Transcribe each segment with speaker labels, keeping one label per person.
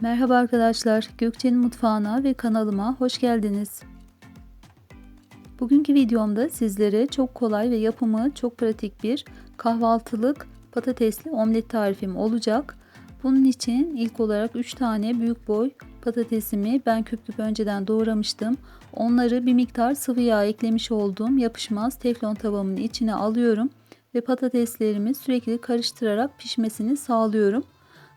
Speaker 1: Merhaba arkadaşlar, Gökçe'nin mutfağına ve kanalıma hoş geldiniz. Bugünkü videomda sizlere çok kolay ve yapımı çok pratik bir kahvaltılık patatesli omlet tarifim olacak. Bunun için ilk olarak 3 tane büyük boy patatesimi ben küp küp önceden doğramıştım. Onları bir miktar sıvı yağ eklemiş olduğum yapışmaz teflon tavamın içine alıyorum ve patateslerimi sürekli karıştırarak pişmesini sağlıyorum.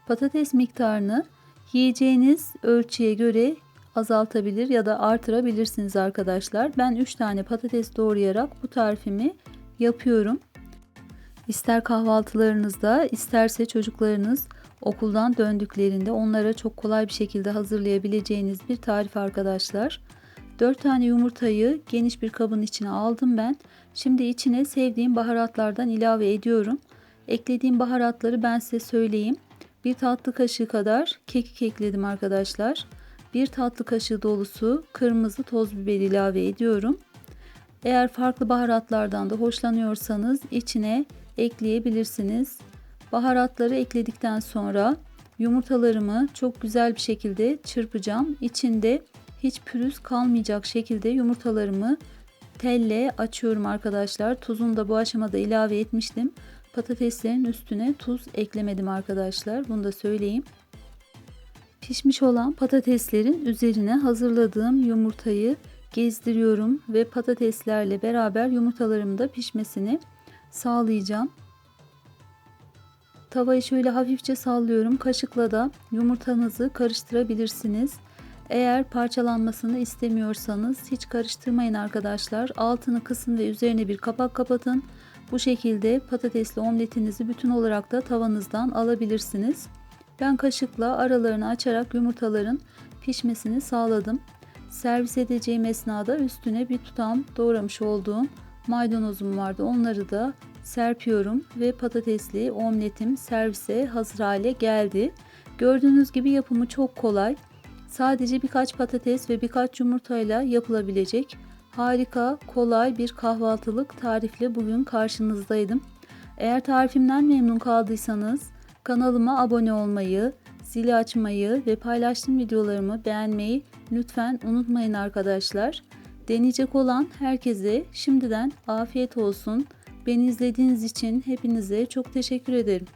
Speaker 1: Patates miktarını Yiyeceğiniz ölçüye göre azaltabilir ya da artırabilirsiniz arkadaşlar. Ben 3 tane patates doğrayarak bu tarifimi yapıyorum. İster kahvaltılarınızda isterse çocuklarınız okuldan döndüklerinde onlara çok kolay bir şekilde hazırlayabileceğiniz bir tarif arkadaşlar. 4 tane yumurtayı geniş bir kabın içine aldım ben. Şimdi içine sevdiğim baharatlardan ilave ediyorum. Eklediğim baharatları ben size söyleyeyim. Bir tatlı kaşığı kadar kekik ekledim arkadaşlar. Bir tatlı kaşığı dolusu kırmızı toz biber ilave ediyorum. Eğer farklı baharatlardan da hoşlanıyorsanız içine ekleyebilirsiniz. Baharatları ekledikten sonra yumurtalarımı çok güzel bir şekilde çırpacağım. İçinde hiç pürüz kalmayacak şekilde yumurtalarımı telle açıyorum arkadaşlar. Tuzunu da bu aşamada ilave etmiştim. Patateslerin üstüne tuz eklemedim arkadaşlar. Bunu da söyleyeyim. Pişmiş olan patateslerin üzerine hazırladığım yumurtayı gezdiriyorum ve patateslerle beraber yumurtalarımın da pişmesini sağlayacağım. Tavayı şöyle hafifçe sallıyorum. Kaşıkla da yumurtanızı karıştırabilirsiniz. Eğer parçalanmasını istemiyorsanız hiç karıştırmayın arkadaşlar. Altını kısın ve üzerine bir kapak kapatın. Bu şekilde patatesli omletinizi bütün olarak da tavanızdan alabilirsiniz. Ben kaşıkla aralarını açarak yumurtaların pişmesini sağladım. Servis edeceğim esnada üstüne bir tutam doğramış olduğum maydanozum vardı. Onları da serpiyorum ve patatesli omletim servise hazır hale geldi. Gördüğünüz gibi yapımı çok kolay. Sadece birkaç patates ve birkaç yumurtayla yapılabilecek harika, kolay bir kahvaltılık tarifle bugün karşınızdaydım. Eğer tarifimden memnun kaldıysanız kanalıma abone olmayı, zili açmayı ve paylaştığım videolarımı beğenmeyi lütfen unutmayın arkadaşlar. Deneyecek olan herkese şimdiden afiyet olsun. Beni izlediğiniz için hepinize çok teşekkür ederim.